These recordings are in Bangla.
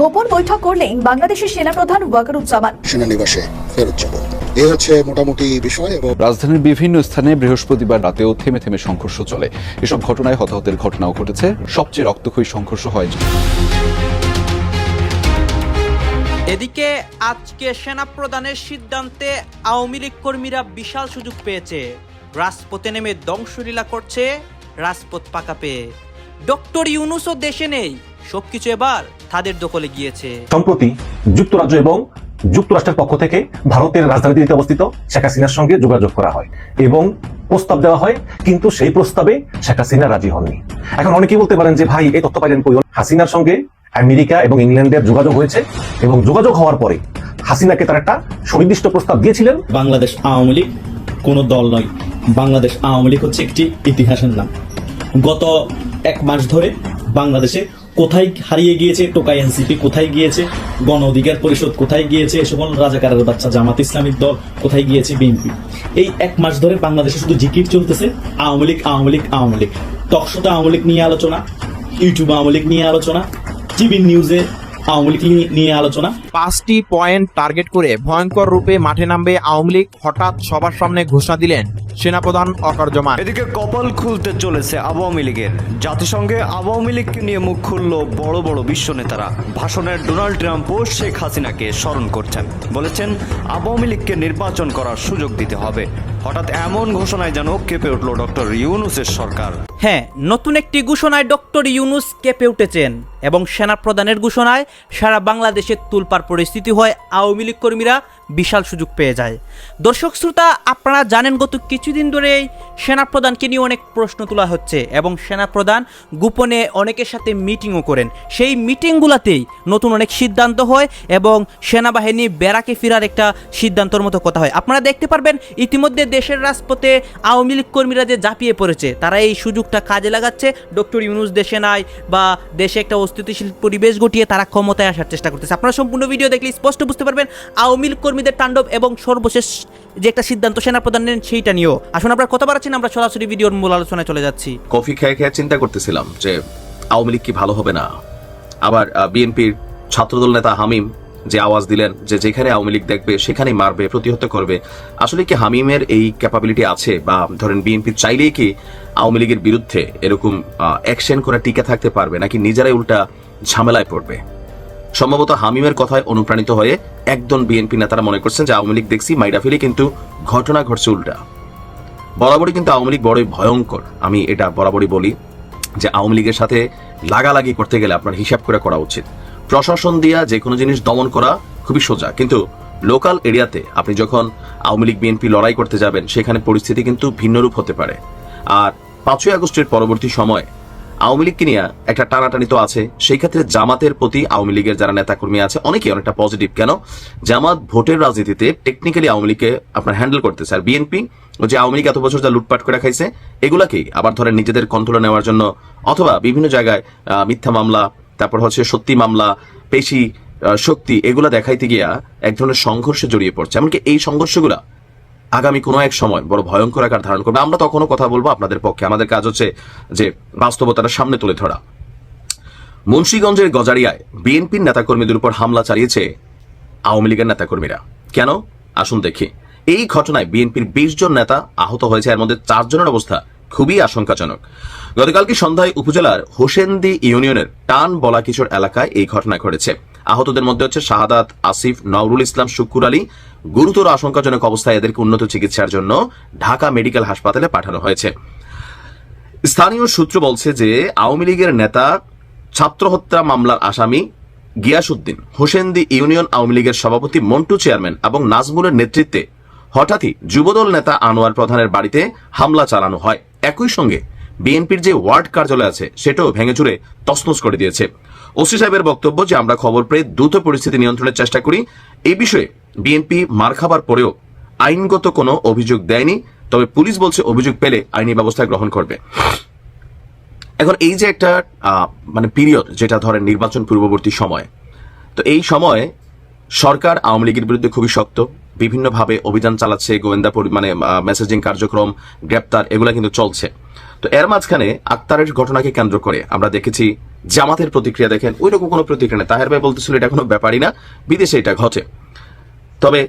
গোপন বৈঠক করলেন বাংলাদেশের সেনাপ্রধান ওয়াকারুজ্জামান। সেনানিবাসে ফেরত যাব। এ হচ্ছে মোটামুটি বিষয় এবং রাজধানীর বিভিন্ন স্থানে বৃহস্পতিবার রাতেও থেমে থেমে সংঘর্ষ চলে। এসব ঘটনায় হতাহতের ঘটনাও ঘটেছে। সবচেয়ে রক্তক্ষয়ী সংঘর্ষ হয় এদিকে আজকে সেনা প্রদানের সিদ্ধান্তে আওয়ামী লীগ কর্মীরা বিশাল সুযোগ পেয়েছে। রাজপথে নেমে ধ্বংসলীলা করছে রাজপথ পাকা পেয়ে ডক্টর ইউনুসও দেশে নেই। সবকিছু এবার তাদের দখলে গিয়েছে। সম্প্রতি যুক্তরাজ্য এবং যুক্তরাষ্ট্রের পক্ষ থেকে ভারতের রাজধানী দিল্লিতে অবস্থিত শেখ হাসিনার সঙ্গে যোগাযোগ করা হয় এবং প্রস্তাব দেওয়া হয় কিন্তু সেই প্রস্তাবে শেখ হাসিনা রাজি হননি। এখন অনেকেই বলতে পারেন যে ভাই এই তথ্য পাইলেন কই? হাসিনার সঙ্গে আমেরিকা এবং ইংল্যান্ডের যোগাযোগ হয়েছে এবং যোগাযোগ হওয়ার পরে হাসিনাকে তার একটা সুনির্দিষ্ট প্রস্তাব দিয়েছিলেন। বাংলাদেশ আওয়ামী লীগ কোনো দল নয়। বাংলাদেশ আওয়ামী লীগ হচ্ছে একটি ইতিহাসের নাম। গত এক মাস ধরে বাংলাদেশে কোথায় হারিয়ে গিয়েছে? টোকাই এনসিপি কোথায় গিয়েছে? গণ অধিকার পরিষদ কোথায় গিয়েছে? সকল রাজাকারের বাচ্চা, জামাত ইসলামিক দল কোথায় গিয়েছে? বিএনপি। এই এক মাস ধরে বাংলাদেশে শুধু জিকির চলতেছে। আওয়ামী লীগ আওয়ামী লীগ আওয়ামী লীগ। টকশোতে আওয়ামী লীগ নিয়ে আলোচনা, ইউটিউবে আওয়ামী লীগ নিয়ে আলোচনা, টিভি নিউজে আওয়ামী লীগ নিয়ে আলোচনা। পাঁচটি পয়েন্ট টার্গেট করে ভয়ঙ্কর রূপে মাঠে নামবে আওয়ামী লীগ। হঠাৎ সবার সামনে ঘোষণা দিলেন সেনাপ্রধান অকার্যমান এদিকে কপাল খুলতে চলেছে আওয়ামী লীগের। জাতিসংঘে আওয়ামী লীগকে নিয়ে মুখ খুলল বড় বড় বিশ্ব নেতারা। ভাষণের ডোনাল্ড ট্রাম্পও শেখ হাসিনাকে স্মরণ করছেন। বলেছেন আওয়ামী লীগকে নির্বাচন করার সুযোগ দিতে হবে। হঠাৎ এমন ঘোষণায় যেন কেঁপে উঠল ডক্টর ইউনুসের সরকার। হ্যাঁ নতুন একটি ঘোষণায় ডক্টর ইউনুস কেঁপে উঠেছেন এবং সেনা প্রধানের ঘোষণায় সারা বাংলাদেশের তুলপার পরিস্থিতি হয় আওয়ামী লীগ কর্মীরা বিশাল সুযোগ পেয়ে যায়। দর্শক শ্রোতা, আপনারা জানেন গত কিছুদিন ধরেই সেনা প্রধানকে নিয়ে অনেক প্রশ্ন তোলা হচ্ছে এবং সেনা প্রধান গোপনে অনেকের সাথে মিটিংও করেন। সেই মিটিংগুলোতেই নতুন অনেক সিদ্ধান্ত হয় এবং সেনাবাহিনী ব্যারাকে ফেরার একটা সিদ্ধান্তর মতো কথা হয়। আপনারা দেখতে পারবেন, ইতিমধ্যে দেশের রাজপথে আওয়ামী লীগ কর্মীরা যে ঝাঁপিয়ে পড়েছে, তারা এই সুযোগটা কাজে লাগাচ্ছে। ডক্টর ইউনুস দেশে নাই বা দেশে একটা অস্তিত্বশীল পরিবেশ ঘটিয়ে তারা ক্ষমতায় আসার চেষ্টা করতেছে। আপনারা সম্পূর্ণ ভিডিও দেখলে স্পষ্ট বুঝতে পারবেন, আওয়ামী লীগ কর্মীদের তাণ্ডব এবং সর্বশেষ যে একটা সিদ্ধান্ত সেনাপ্রধান নেন সেইটা নিয়েও। আসুন আমরা কথা বাড়াচ্ছি না, আমরা সরাসরি ভিডিওর মূল আলোচনায় চলে যাচ্ছি। কফি খেয়ে খেয়ে চিন্তা করতেছিলাম যে আওয়ামী লীগ কি ভালো হবে না। আবার বিএনপির ছাত্রদল নেতা হামিম যে আওয়াজ দিলেন যে যেখানে আওয়ামী লীগ দেখবে সেখানেই মারবে প্রতিহত করবে। আসলে কি হামিমের এই ক্যাপাবিলিটি আছে? বা ধরেন বিএনপি চাইলেই কি আওয়ামী লীগের বিরুদ্ধে এরকম অ্যাকশন করে টিকে থাকতে পারবে? নাকি নিজেরাই উল্টা ঝামেলায় পড়বে? সম্ভবত হামিমের কথায় অনুপ্রাণিত হয়ে একজন বিএনপি নেতারা মনে করছেন যে আওয়ামী লীগ দেখছি মাইডাফিলি কিন্তু ঘটনা ঘটছে উল্টা। বরাবরই কিন্তু আওয়ামী লীগ বড়ই ভয়ঙ্কর। আমি এটা বরাবরই বলি যে আওয়ামী লীগের সাথে লাগালাগি করতে গেলে আপনার হিসাব করে করা উচিত। প্রশাসন দিয়া যে কোনো জিনিস দমন করা খুবই সোজা, কিন্তু লোকাল এরিয়াতে আপনি যখন আওয়ামী লীগ, বিএনপি লড়াই করতে যাবেন, সেখানে পরিস্থিতি কিন্তু ভিন্নরূপ হতে পারে। আর পাঁচই আগস্টের পরবর্তী সময় আওয়ামী লীগকে নিয়ে একটা টানাটানি তো আছে। সেই ক্ষেত্রে জামাতের প্রতি আওয়ামী লীগের যারা নেতাকর্মী আছে, অনেকেই অনেকটা পজিটিভ কেন? জামাত ভোটের রাজনীতিতে টেকনিক্যালি আওয়ামী লীগকে আপনার হ্যান্ডেল করতেছে। আর বিএনপি যে আওয়ামী লীগ এত বছর যা লুটপাট করে খাইছে, এগুলাকেই আবার ধরেন নিজেদের কন্ট্রোলে নেওয়ার জন্য অথবা বিভিন্ন জায়গায় মিথ্যা মামলা, তারপর হচ্ছে সত্যি মামলা, পেশি শক্তি, এগুলা দেখাইতে গিয়া এক ধরনের সংঘর্ষে জড়িয়ে পড়ছে। এমনকি এই সংঘর্ষগুলা আগামী কোনো এক সময় বড় ভয়ঙ্কর আকার ধারণ করবে। আমরা তখনও কথা বলব আপনাদের পক্ষে। আমাদের কাজ হচ্ছে যে বাস্তবতাটা সামনে তুলে ধরা। মুন্সীগঞ্জের গজারিয়ায় বিএনপির নেতাকর্মীদের উপর হামলা চালিয়েছে আওয়ামী লীগের নেতাকর্মীরা। কেন? আসুন দেখি। এই ঘটনায় বিএনপির বিশ জন নেতা আহত হয়েছে। এর মধ্যে চারজনের অবস্থা খুবই আশঙ্কাজনক। গতকালকে সন্ধ্যায় উপজেলার হোসেনদি ইউনিয়নের টান বলাকিশোর এলাকায় এই ঘটনা ঘটেছে। আহতদের মধ্যে হচ্ছে শাহাদাত, আসিফ, নওরুল ইসলাম, শুকুর আলী। গুরুতর আশঙ্কাজনক অবস্থায় এদেরকে উন্নত চিকিৎসার জন্য ঢাকা মেডিকেল হাসপাতালে পাঠানো হয়েছে। স্থানীয় সূত্র বলছে যে, আওয়ামী লীগের নেতা ছাত্র হত্যা মামলার আসামি গিয়াসুদ্দিন হোসেনদি ইউনিয়ন আওয়ামী লীগের সভাপতি মন্টু চেয়ারম্যান এবং নাজমুলের নেতৃত্বে হঠাৎই যুবদল নেতা আনোয়ার প্রধানের বাড়িতে হামলা চালানো হয়। একই সঙ্গে বিএনপির যে ওয়ার্ড কার্যালয় আছে, সেটাও ভেঙে চুরে তছনছ করে দিয়েছে। ওসি সাহেবের বক্তব্য যে আমরা খবর পেয়ে দ্রুত পরিস্থিতি নিয়ন্ত্রণের চেষ্টা করি, এই বিষয়ে বিএনপি মার খাবার পরেও আইনগত কোনো অভিযোগ দেয়নি, তবে পুলিশ বলছে অভিযোগ পেলে আইনি ব্যবস্থা গ্রহণ করবে। এখন এই যে একটা মানে পিরিয়ড যেটা ধরেন নির্বাচন পূর্ববর্তী সময়, তো এই সময়ে সরকার আওয়ামী লীগের বিরুদ্ধে খুবই শক্ত, বিভিন্নভাবে অভিযান চালাচ্ছে গোয়েন্দা মানে মেসেজিং কার্যক্রম, গ্রেপ্তার, এগুলো কিন্তু চলছে। তো এর মাঝখানে আক্তারের ঘটনাকে কেন্দ্র করে আমরা দেখেছি, জামাতের প্রতিক্রিয়া দেখেন ওই রকম কোনো প্রতিক্রিয়া নেই। তাহের ভাই বলতেছিল এটা কোনো ব্যাপারই না, বিদেশে এটা ঘটে। তবে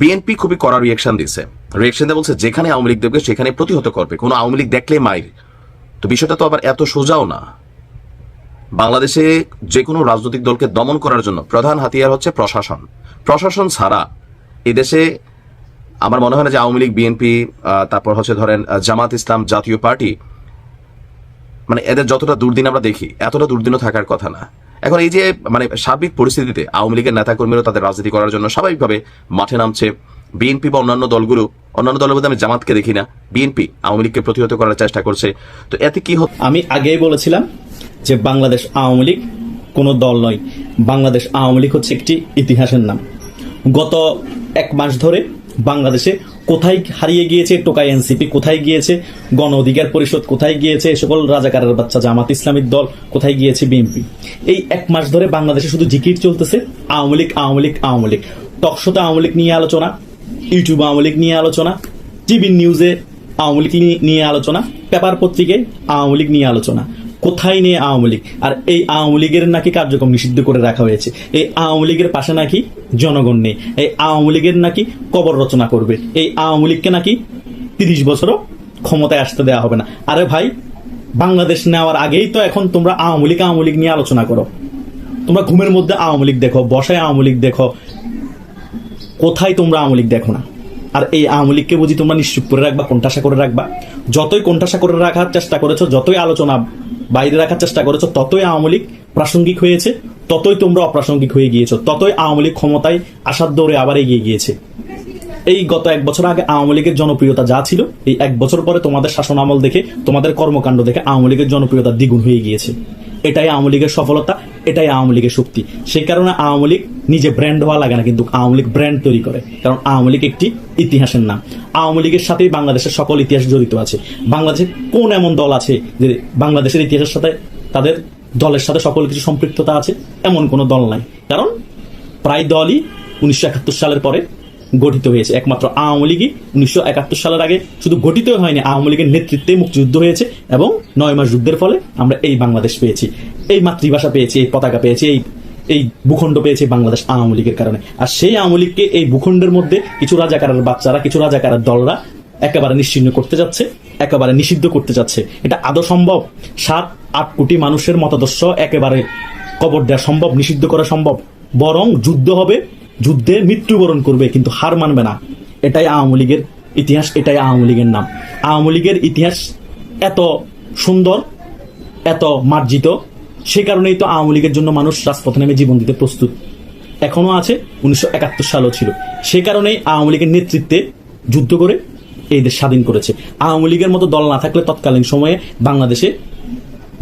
বিএনপি খুবই কড়া রিয়েকশন দিচ্ছে রিয়েকশন দিয়ে বলছে, যেখানে আওয়ামী লীগ দেখবে, সেখানে প্রতিহত করবে। কোনো আওয়ামী লীগ দেখলে মাইর। তো বিষয়টা তো আবার এত সোজাও না। বাংলাদেশে যে কোনো রাজনৈতিক দলকে দমন করার জন্য প্রধান হাতিয়ার হচ্ছে প্রশাসন। প্রশাসন ছাড়া এদেশে আমার মনে হয় না যে আওয়ামী লীগ, বিএনপি তারপর হচ্ছে ধরেন জামাত ইসলাম জাতীয় পার্টি মানে এদের যতটা দুর্দিন আমরা দেখি, এতটা দুর্দিনও থাকার কথা না। এখন এই যে মানে সার্বিক পরিস্থিতিতে আওয়ামী লীগের নেতাকর্মীরা তাদের রাজনীতি করার জন্য স্বাভাবিকভাবে মাঠে নামছে। বিএনপি বা অন্যান্য দলগুলো, অন্যান্য দলের মধ্যে আমি জামাতকে দেখি না, বিএনপি আওয়ামী লীগকে প্রতিহত করার চেষ্টা করছে। তো এতে কি হচ্ছে আমি আগেই বলেছিলাম যে বাংলাদেশ আওয়ামী লীগ কোনো দল নয়। বাংলাদেশ আওয়ামী লীগ হচ্ছে একটি ইতিহাসের নাম। গত এক মাস ধরে বাংলাদেশে কোথায় হারিয়ে গিয়েছে, টোকাই এনসিপি কোথায় গিয়েছে, গণ অধিকার পরিষদ কোথায় গিয়েছে সকল রাজাকারের বাচ্চা জামাত ইসলামিক দল কোথায় গিয়েছে, বিএনপি। এই এক মাস ধরে বাংলাদেশে শুধু জিকির চলতেছে, আওয়ামী লীগ আওয়ামী লীগ আওয়ামী লীগ। টকশোতে আওয়ামী লীগ নিয়ে আলোচনা ইউটিউব আওয়ামী লীগ নিয়ে আলোচনা, টিভি নিউজে আওয়ামী লীগ নিয়ে আলোচনা, পেপার পত্রিকায় আওয়ামী লীগ নিয়ে আলোচনা। কোথায় নিয়ে আওয়ামী লীগ? আর এই আওয়ামী লীগের নাকি কার্যক্রম নিষিদ্ধ করে রাখা হয়েছে। এই আওয়ামী লীগের পাশে নাকি জনগণ নেই। এই আওয়ামী লীগের নাকি কবর রচনা করবে। এই আওয়ামী লীগকে নাকি তিরিশ বছরও ক্ষমতায় আসতে দেওয়া হবে না। আরে ভাই, বাংলাদেশ নেওয়ার আগেই তো এখন তোমরা আওয়ামী লীগ আওয়ামী লীগ নিয়ে আলোচনা করো। তোমরা ঘুমের মধ্যে আওয়ামী লীগ দেখো, বসায় আওয়ামী লীগ দেখো। কোথায় তোমরা আওয়ামী লীগ দেখো না? আর এই আওয়ামী লীগকে বুঝি তোমরা নিশ্চুপ করে রাখবা, কোণঠাসা করে রাখবা? যতই কোণঠাসা করে রাখার চেষ্টা করেছ, যতই আলোচনা বাইরে রাখার চেষ্টা করেছ, ততই আওয়ামী লীগ প্রাসঙ্গিক হয়েছে, ততই তোমরা অপ্রাসঙ্গিক হয়ে গিয়েছো, ততই আওয়ামী লীগ ক্ষমতায় আসার দৌড়ে আবার এগিয়ে গিয়েছে। এই গত এক বছর আগে আওয়ামী লীগের জনপ্রিয়তা যা ছিল, এই এক বছর পরে তোমাদের শাসন আমল দেখে, তোমাদের কর্মকাণ্ড দেখে আওয়ামী লীগের জনপ্রিয়তা দ্বিগুণ হয়ে গিয়েছে। এটাই আওয়ামী লীগের সফলতা, এটাই আওয়ামী লীগের শক্তি। সেই কারণে আওয়ামী লীগ নিজে ব্র্যান্ড হওয়া লাগে না, কিন্তু আওয়ামী লীগ ব্র্যান্ড তৈরি করে। কারণ আওয়ামী লীগ একটি ইতিহাসের নাম। আওয়ামী লীগের সাথেই বাংলাদেশের সকল ইতিহাস জড়িত আছে। বাংলাদেশের কোন এমন দল আছে যে বাংলাদেশের ইতিহাসের সাথে তাদের দলের সাথে সকল কিছু সম্পৃক্ততা আছে? এমন কোনো দল নাই। কারণ প্রায় দলই উনিশশো একাত্তর সালের পরে গঠিত হয়েছে। একমাত্র আওয়ামী লীগই উনিশশো একাত্তর সালের আগে শুধু গঠিত হয়নি, আওয়ামী লীগের নেতৃত্বে মুক্তিযুদ্ধ হয়েছে এবং নয় মাস যুদ্ধের ফলে আমরা এই বাংলাদেশ পেয়েছি। এই মাতৃভাষা পেয়েছি, এই পতাকা পেয়েছি, এই এই ভূখণ্ড পেয়েছে বাংলাদেশ আওয়ামী লীগের কারণে। আর সেই আওয়ামী লীগকে এই ভূখণ্ডের মধ্যে কিছু রাজাকারের বাচ্চারা, কিছু রাজাকারের দলরা একেবারে নিশ্চিহ্ন করতে যাচ্ছে, একেবারে নিষিদ্ধ করতে যাচ্ছে। এটা আদৌ সম্ভব? সাত, আট কোটি মানুষের মতাদর্শ একেবারে কবর দেওয়া সম্ভব, নিষিদ্ধ করা সম্ভব? বরং যুদ্ধ হবে যুদ্ধে মৃত্যুবরণ করবে, কিন্তু হার মানবে না। এটাই আওয়ামী লীগের ইতিহাস, এটাই আওয়ামী লীগের নাম। আওয়ামী লীগের ইতিহাস এত সুন্দর, এত মার্জিত, সে কারণেই তো আওয়ামী লীগের জন্য মানুষ রাজপথে নেমে জীবন দিতে প্রস্তুত। এখনও আছে, উনিশশো একাত্তর সালও ছিল। সে কারণেই আওয়ামী লীগের নেতৃত্বে যুদ্ধ করে এই দেশ স্বাধীন করেছে। আওয়ামী লীগের মতো দল না থাকলে তৎকালীন সময়ে বাংলাদেশে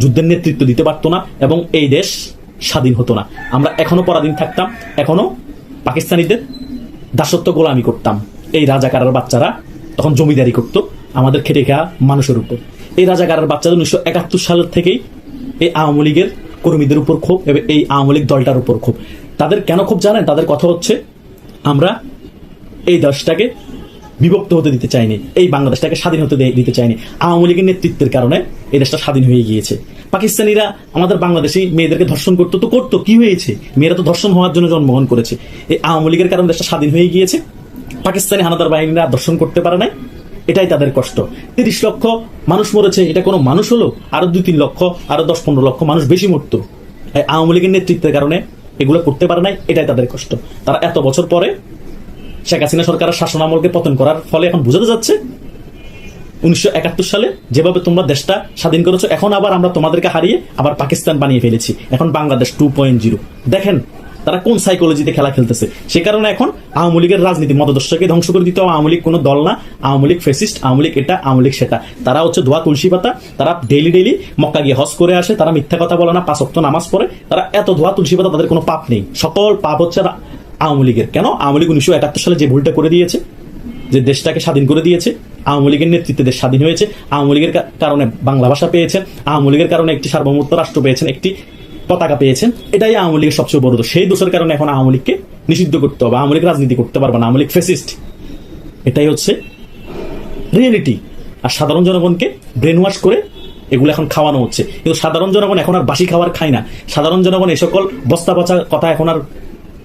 যুদ্ধের নেতৃত্ব দিতে পারতো না এবং এই দেশ স্বাধীন হতো না। আমরা এখনও পরাধীন থাকতাম, এখনও পাকিস্তানিদের দাসত্ব গোলামি করতাম। এই রাজাকারের বাচ্চারা তখন জমিদারি করত, আমাদের খেটে খাওয়া মানুষের উপর। এই রাজাকারের বাচ্চাদের উনিশশো একাত্তর সালের থেকেই এই আওয়ামী লীগের কর্মীদের উপর ক্ষোভ, এবং এই আওয়ামী লীগ দলটার উপর ক্ষোভ। তাদের কেন ক্ষোভ জানেন? তাদের কথা হচ্ছে, আমরা এই দেশটাকে বিভক্ত হতে দিতে চায়নি। এই বাংলাদেশটাকে স্বাধীন হতে দিতে চাইনি আওয়ামী লীগের নেতৃত্বের কারণে এই দেশটা স্বাধীন হয়ে গিয়েছে। পাকিস্তানিরা আমাদের বাংলাদেশি মেয়েদেরকে ধর্ষণ করতো তো করতো, কি হয়েছে? মেয়েরা তো ধর্ষণ হওয়ার জন্য জন্মগ্রহণ করেছে। এই আওয়ামী লীগের কারণে দেশটা স্বাধীন হয়ে গিয়েছে। পাকিস্তানি হানাদার বাহিনীরা দর্শন করতে পারে নাই। এটাই তাদের কষ্ট। তিরিশ লক্ষ মানুষ মরেছে, এটা কোনো মানুষ হলো? আরও দুই তিন লক্ষ, আরও দশ পনেরো লক্ষ মানুষ বেশি মরতো। আওয়ামী লীগের নেতৃত্বের কারণে এগুলো করতে পারে নাই, এটাই তাদের কষ্ট। তারা এত বছর পরে শেখ হাসিনা সরকারের শাসন আমলকে পতন করার ফলে এখন বোঝাতে যাচ্ছে, উনিশশো একাত্তর সালে যেভাবে তোমরা দেশটা স্বাধীন করেছ, এখন আবার আমরা তোমাদেরকে হারিয়ে আবার পাকিস্তান বানিয়ে ফেলেছি। এখন বাংলাদেশ টু পয়েন্ট জিরো দেখেন, তারা কোন সাইকোলজিতে খেলা খেলতেছে? সে কারণে এখন আওয়ামী লীগের রাজনীতি মতদর্শকে ধ্বংস করে দিতে আওয়ামী লীগ কোনো দল না। Awami league fascist Awami league এটা, আওয়ামী লীগ সেটা। তারা হচ্ছে ধোয়া তুলসী পাতা। তারা ডেইলি ডেইলি মক্কা গিয়ে হজ করে আসে। তারা মিথ্যা কথা বলে না। পাঁচক্ত নামাজ পড়ে। তারা এত ধোয়া তুলসী পাতা, তাদের কোনো পাপ নেই। সকল পাপ হচ্ছে আওয়ামী লীগের। কেন? আওয়ামী লীগ উনিশশো একাত্তর সালে যে ভুলটা করে দিয়েছে, যে দেশটাকে স্বাধীন করে দিয়েছে, আওয়ামী লীগের নেতৃত্বে দেশ স্বাধীন হয়েছে, আওয়ামী লীগের কারণে বাংলা ভাষা পেয়েছেন, আওয়ামী লীগের কারণে একটি সার্বভৌমত্ব রাষ্ট্র পেয়েছেন, একটি পতাকা পেয়েছেন, এটাই আওয়ামী লীগের সবচেয়ে বড় সেই দোষের কারণে এখন আওয়ামী লীগকে নিষিদ্ধ করতে হবে, আওয়ামী লীগ রাজনীতি করতে পারবে না, আওয়ামী লীগ ফেসিস্ট এটাই হচ্ছে রিয়েলিটি আর সাধারণ জনগণকে ব্রেন ওয়াশ করে এগুলো এখন খাওয়ানো হচ্ছে। কিন্তু সাধারণ জনগণ এখন আর বাসি খাবার খায় না। সাধারণ জনগণ এই সকল বস্তা পচা কথা এখন আর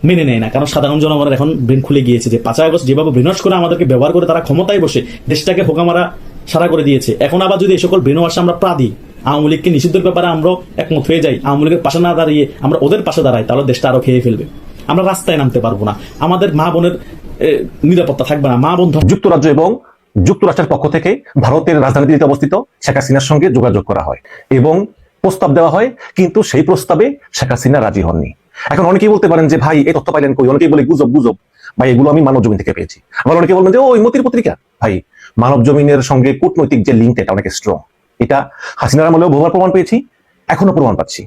মেনে নেয় না। কারণ সাধারণ জনগণের এখন ব্রেন খুলে গিয়েছে যে পাঁচই আগস্ট যেভাবে ব্রেনওয়াশ করে আমাদেরকে ব্যবহার করে তারা ক্ষমতায় বসে দেশটাকে হোকামারা সারা করে দিয়েছে। এখন আবার যদি এই সকল ব্রেনওয়াশ আমরা প্রা দিই আওয়ামী লীগকে নিষিদ্ধের ব্যাপারে আমরাও একমত হয়ে যাই, আওয়ামী লীগের পাশে না দাঁড়িয়ে আমরা ওদের পাশে দাঁড়াই, তাহলে দেশটা আরও খেয়ে ফেলবে। আমরা রাস্তায় নামতে পারব না। আমাদের মা বোনের নিরাপত্তা থাকবে না। মা বোন যুক্তরাজ্য এবং যুক্তরাষ্ট্রের পক্ষ থেকে ভারতের রাজধানী অবস্থিত শেখ হাসিনার সঙ্গে যোগাযোগ করা হয় এবং প্রস্তাব দেওয়া হয়, কিন্তু সেই প্রস্তাবে শেখ হাসিনা রাজি হননি। এখন অনেকেই বলতে পারেন যে, ভাই, এই তথ্য পাইলেন কই? অনেকেই বলে, গুজব গুজব। ভাই, এগুলো আমি মানব জমিন থেকে পেয়েছি। আবার অনেকে বলবেন যে ওই মতির পত্রিকা? ভাই মানব জমিনের সঙ্গে কূটনৈতিক যে লিঙ্ক এটা অনেক স্ট্রং এটা হাসিনার আমলেও বহুবার প্রমাণ পেয়েছি, এখনও প্রমাণ পাচ্ছি।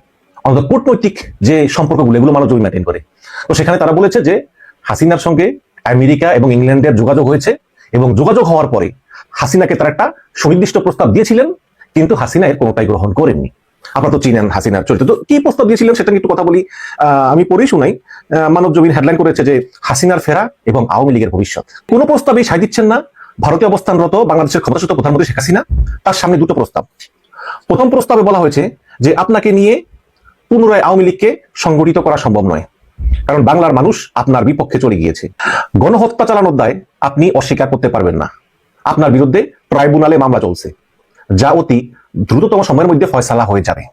অন্তত কূটনৈতিক যে সম্পর্কগুলো, এগুলো মানব জমি মেনটেন করে। তো সেখানে তারা বলেছে যে, হাসিনার সঙ্গে আমেরিকা এবং ইংল্যান্ডের যোগাযোগ হয়েছে এবং যোগাযোগ হওয়ার পরে হাসিনাকে তারা একটা সুনির্দিষ্ট প্রস্তাব দিয়েছিলেন, কিন্তু হাসিনা এর কোনোটাই গ্রহণ করেননি। আপনারা তো চিনেন হাসিনার চরিত্র। তো কি প্রস্তাব দিয়েছিলেন সেটা একটু কথা বলি। আমি পড়েই শুনাই। মানব জমিন হেডলাইন করেছে যে, হাসিনার ফেরা এবং আওয়ামী লীগের ভবিষ্যৎ। কোনো প্রস্তাবেই সাই দিচ্ছেন না। ভারতে অবস্থানরত বাংলাদেশের ক্ষমতাচ্যুত প্রধানমন্ত্রী শেখ হাসিনা। তার সামনে দুটো প্রস্তাব। প্রথম প্রস্তাবে বলা হয়েছে যে, আপনাকে নিয়ে পুনরায় আওয়ামী লীগকে সংগঠিত করা সম্ভব নয়। কারণ বাংলার মানুষ আপনার বিপক্ষে চলে গিয়েছে। গণহত্যা চালানোর দায় আপনি অস্বীকার করতে পারবেন না। আপনার বিরুদ্ধে ট্রাইব্যুনালে মামলা চলছে। যা অতি দ্রুততম সময়ের মধ্যে ফয়সালা হয়ে যাবে।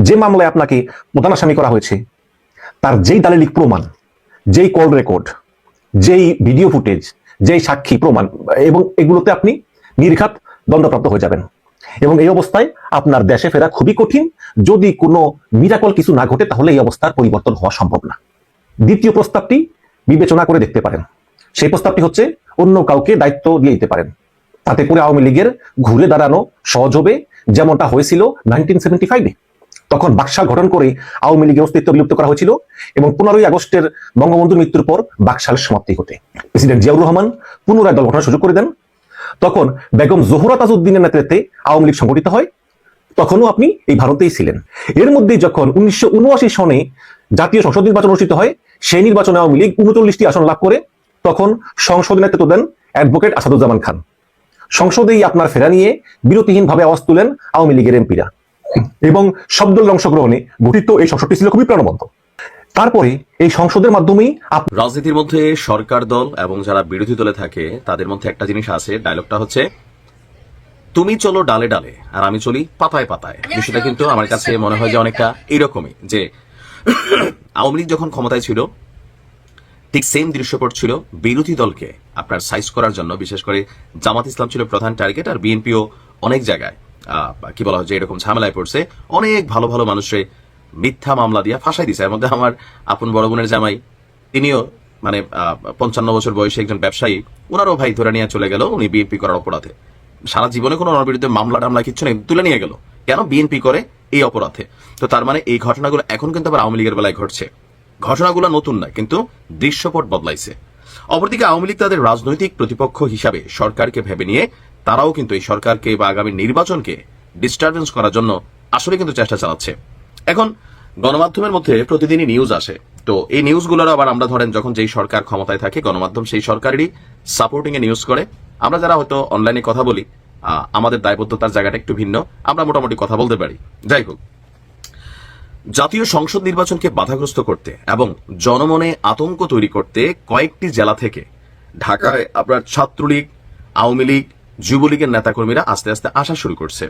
যে মামলায় আপনাকে প্রধান আসামি করা হয়েছে, তার যেই দালিলিক প্রমাণ, যেই কল রেকর্ড, যেই ভিডিও ফুটেজ, যেই সাক্ষী প্রমাণ, এবং এগুলোতে আপনি নির্ঘাত দণ্ডপ্রাপ্ত হয়ে যাবেন। এবং এই অবস্থায় আপনার দেশে ফেরা খুবই কঠিন। যদি কোনো মিরাকল কিছু না ঘটে, তাহলে এই অবস্থার পরিবর্তন হওয়া সম্ভব না। দ্বিতীয় প্রস্তাবটি বিবেচনা করে দেখতে পারেন। সেই প্রস্তাবটি হচ্ছে, অন্য কাউকে দায়িত্ব দিয়ে দিতে পারেন। তাতে করে আওয়ামী লীগের ঘুরে দাঁড়ানো সহজ হবে। যেমনটা হয়েছিল নাইনটিন সেভেন্টি ফাইভে তখন বাকশাল গঠন করে আওয়ামী লীগের অস্তিত্ব বিলুপ্ত করা হয়েছিল এবং পনেরোই আগস্টের বঙ্গবন্ধুর মৃত্যুর পর বাকশাল সমাপ্তি ঘটে। প্রেসিডেন্ট জিয়াউর রহমান পুনরায় দল গঠনের সুযোগ করে দেন। তখন বেগম জোহরা তাজউদ্দিনের নেতৃত্বে আওয়ামী লীগ সংগঠিত হয়। তখনও আপনি এই ভারতেই ছিলেন। এর মধ্যে যখন উনিশশো উনআশি সনে জাতীয় সংসদ নির্বাচন অনুষ্ঠিত হয়, সেই নির্বাচনে আওয়ামী লীগ উনচল্লিশটি আসন লাভ করে। তখন সংসদে নেতৃত্ব দেন অ্যাডভোকেট আসাদুজ্জামান খান। সংসদেই আপনার ফেরা নিয়ে বিরতিহীনভাবে আওয়াজ তুলেন আওয়ামী লীগের এমপিরা। এবং সব দলের অংশগ্রহণে গঠিত এই সংসদটি ছিল খুবই প্রাণবন্ত। তারপরে এই সংসদের মাধ্যমেই রাজনীতির মধ্যে সরকার দল এবং যারা বিরোধী দলে থাকে, তাদের মধ্যে একটা জিনিস আছে ডায়লগটা হচ্ছে, তুমি চলো ডালে ডালে, আর আমি চলি পাতায় পাতায়। বিষয়টা কিন্তু আমার কাছে মনে হয় যে অনেকটা এরকমই, যে আওয়ামী লীগ যখন ক্ষমতায় ছিল ঠিক সেম দৃশ্যপট ছিল বিরোধী দলকে। আপনার সাইজ করার জন্য, বিশেষ করে জামাত ইসলাম ছিল প্রধান টার্গেট আর বিএনপিও অনেক জায়গায়। কি বলা হয় এরকম ঝামেলায় পড়ছে। অনেক ভালো ভালো মানুষে মিথ্যা মামলা দিয়ে ফাঁসাই দিছে। এর মধ্যে আমার আপন বড় বোনের জামাই, তিনিও মানে পঞ্চান্ন বছর বয়সী একজন ব্যবসায়ী ওনারও ভাই ধরে নিয়ে চলে গেল, উনি বিএনপি করার অপরাধে। সারা জীবনে কোনো ওনার বিরুদ্ধে মামলা টামলা কিচ্ছু নেই, তুলে নিয়ে গেল। কেন বিএনপি করে এই অপরাধে? তো তার মানে এই ঘটনাগুলো এখন কিন্তু আবার আওয়ামী লীগের বেলায় ঘটছে। ঘটনাগুলো নতুন না কিন্তু দৃশ্যপট বদলাইছে। অপরদিকে আওয়ামী লীগ তাদের রাজনৈতিক প্রতিপক্ষ হিসাবে সরকারকে ভেবে নিয়ে তারাও কিন্তু এই সরকারকে বা আগামী নির্বাচনকে ডিস্টারবেন্স করার জন্য আসলে কিন্তু চেষ্টা চালাচ্ছে। এখন গণমাধ্যমের মধ্যে প্রতিদিনই নিউজ আসে। তো এই নিউজগুলোর আবার আমরা ধরেন যখন যেই সরকার ক্ষমতায় থাকে, গণমাধ্যম সেই সরকারেরই সাপোর্টিং এ নিউজ করে। আমরা যারা হয়তো অনলাইনে কথা বলি আমাদের দায়বদ্ধতার জায়গাটা একটু ভিন্ন, আমরা মোটামুটি কথা বলতে পারি। যাই হোক। জাতীয় সংসদ নির্বাচনকে বাধাগ্রস্ত করতে এবং জনমনে আতঙ্ক তৈরি করতে কয়েকটি জেলা থেকে ঢাকায় আপনার ছাত্রলীগ, আওয়ামী লীগ, যুবলীগের নেতাকর্মীরা আস্তে আস্তে আসা শুরু করছে।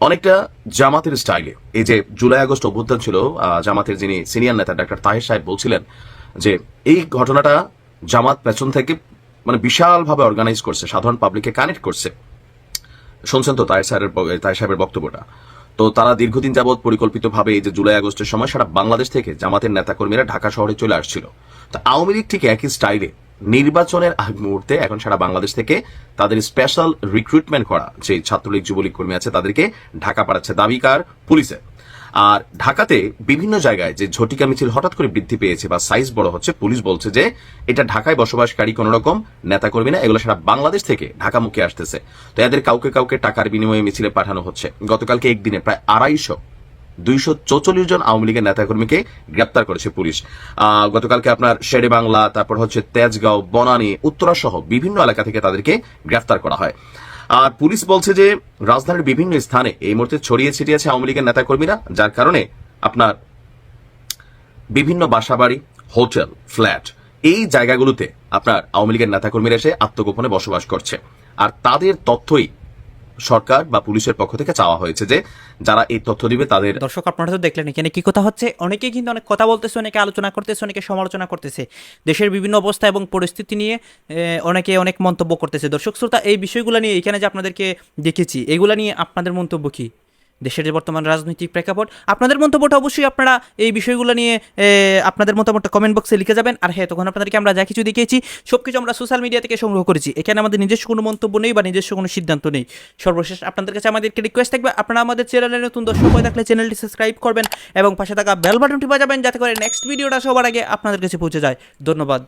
অনেকটা জামাতের স্টাইলে। এই যে জুলাই আগস্ট অভ্যুত্থান ছিল জামাতের যিনি সিনিয়র নেতা ডাক্তার তাহের সাহেব বলছিলেন যে এই ঘটনাটা জামাত পেছন থেকে মানে বিশালভাবে অর্গানাইজ করছে, সাধারণ পাবলিককে কানেক্ট করছে। শুনছেন তো তাই সাহেবের তাই সাহেবের বক্তব্যটা? তো তারা দীর্ঘদিন যাবৎ পরিকল্পিতভাবে এই যে জুলাই আগস্টের সময় সারা বাংলাদেশ থেকে জামাতের নেতাকর্মীরা ঢাকা শহরে চলে আসছিল। তো আওয়ামী লীগ ঠিক একই স্টাইলে নির্বাচনের আগ মুহূর্তে এখন সারা বাংলাদেশ থেকে তাদের স্পেশাল রিক্রুটমেন্ট করা যে ছাত্রলীগ, যুবলীগ কর্মী আছে তাদেরকে ঢাকা পাঠাচ্ছে। দাবিকার পুলিশে আর ঢাকাতে বিভিন্ন জায়গায় যে ঝটিকা মিছিল হঠাৎ করে বৃদ্ধি পেয়েছে বা সাইজ বড় হচ্ছে, পুলিশ বলছে যে এটা ঢাকায় বসবাসকারী কোন রকম নেতা নেতাকর্মী না, এগুলো সারা বাংলাদেশ থেকে ঢাকা মুখে আসতেছে। তো এদের কাউকে কাউকে টাকার বিনিময়ে মিছিলে পাঠানো হচ্ছে। গতকালকে একদিনে প্রায় আড়াইশো, দুইশো চৌচল্লিশ জন আওয়ামী লীগের নেতাকর্মীকে গ্রেপ্তার করেছে পুলিশ। গতকালকে আপনার শেরে বাংলা, তারপর হচ্ছে তেজগাঁও, বনানী উত্তরা সহ বিভিন্ন এলাকা থেকে তাদেরকে গ্রেফতার করা হয়। আর পুলিশ বলছে যে রাজধানীর বিভিন্ন স্থানে এই মুহূর্তে ছড়িয়ে ছিটিয়ে আছে আওয়ামী লীগের নেতাকর্মীরা, যার কারণে আপনার বিভিন্ন বাসাবাড়ি, হোটেল, ফ্ল্যাট এই জায়গাগুলোতে আপনার আওয়ামী লীগের নেতাকর্মীরা এসে আত্মগোপনে বসবাস করছে। আর তাদের তথ্যই সরকার বা পুলিশের পক্ষ থেকে চাওয়া হয়েছে যে যারা এই তথ্য দিবে তাদের দর্শক, আপনারা তো দেখলেন এখানে কি কথা হচ্ছে। অনেকে কিন্তু অনেক কথা বলতেছে, অনেকে আলোচনা করতেছে, অনেকে সমালোচনা করতেছে। দেশের বিভিন্ন অবস্থা এবং পরিস্থিতি নিয়ে অনেকে অনেক মন্তব্য করতেছে। দর্শক, শ্রোতা, এই বিষয়গুলো নিয়ে এখানে যে আপনাদেরকে দেখেছি, এগুলো নিয়ে আপনাদের মন্তব্য কি? দেশের যে বর্তমান রাজনৈতিক প্রেক্ষাপট, আপনাদের মন্তব্যটা অবশ্যই আপনারা এই বিষয়গুলো নিয়ে আপনাদের মতামতটা কমেন্ট বক্সে লিখে যাবেন। আর হ্যাঁ তখন আপনাদেরকে আমরা যা কিছু দেখিয়েছি সব কিছু আমরা সোশ্যাল মিডিয়া থেকে সংগ্রহ করেছি। এখানে আমাদের নিজস্ব কোনো মন্তব্য নেই বা নিজস্ব কোনো সিদ্ধান্ত নেই। সর্বশেষ আপনাদের কাছে আমাদেরকে রিকোয়েস্ট থাকবে, আপনারা আমাদের চ্যানেলে নতুন দর্শক হয়ে থাকলে চ্যানেলটি সাবস্ক্রাইব করবেন এবং পাশে থাকা বেল বাটনটি বাজাবেন, যাতে করে নেক্সট ভিডিওটা সবার আগে আপনাদের কাছে পৌঁছে যায়। ধন্যবাদ।